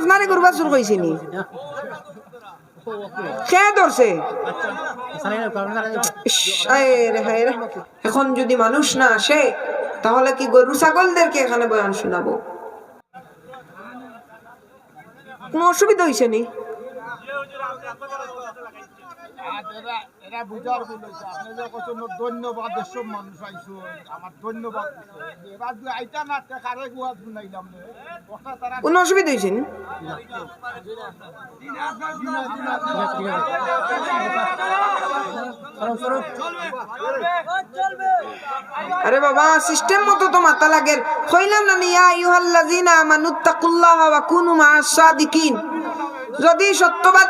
আপনারে করবা শুরু কইছি ধরছে। এখন যদি মানুষ না আসে, তাহলে কি গরু ছাগলদেরকে এখানে বয়ান শোনাবো? কোনো অসুবিধা হয়েছে নি? এরা বুঝার আপনি ধন্যবাদ এসব মানুষ আমার ধন্যবাদ এবার আইতা না কারে গুয়া শুনাইলাম কোনো অসুবিধা হয়েছে আরে বাবা সিস্টেম মতো তো মাথা লাগের। কইলাম না ইয়া আইয়ুহাল্লাযিনা আমানুত্তাকুল্লাহ ওয়া কুনু মা'আস সাদিকিন। যদি সত্যবাদ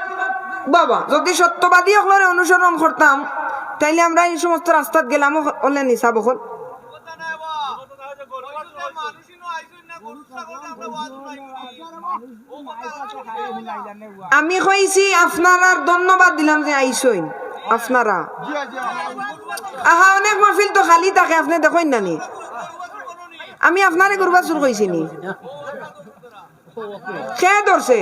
বাবা, যদি সত্যবাদী হলরে অনুসরণ করতাম তাইলে আমরা এই সমস্ত রাস্তাত গেলাম হলে হল আমি কইছি আপনারা ধন্যবাদ দিলাম যে আইসইন আপনারা। আহা, অনেক মাহফিল তো খালি থাকে, আপনি দেখেন না নি? আমি আপনারে করবা শুরু কইছি নি খেয়ে ধরছে।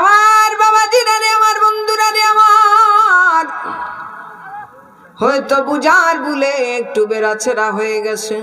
আমার বাবাজিরা রে আমার বন্ধুরা রে আমার হয়তো বুঝার বুলে একটু বেড়াছেরা হয়ে গেছে।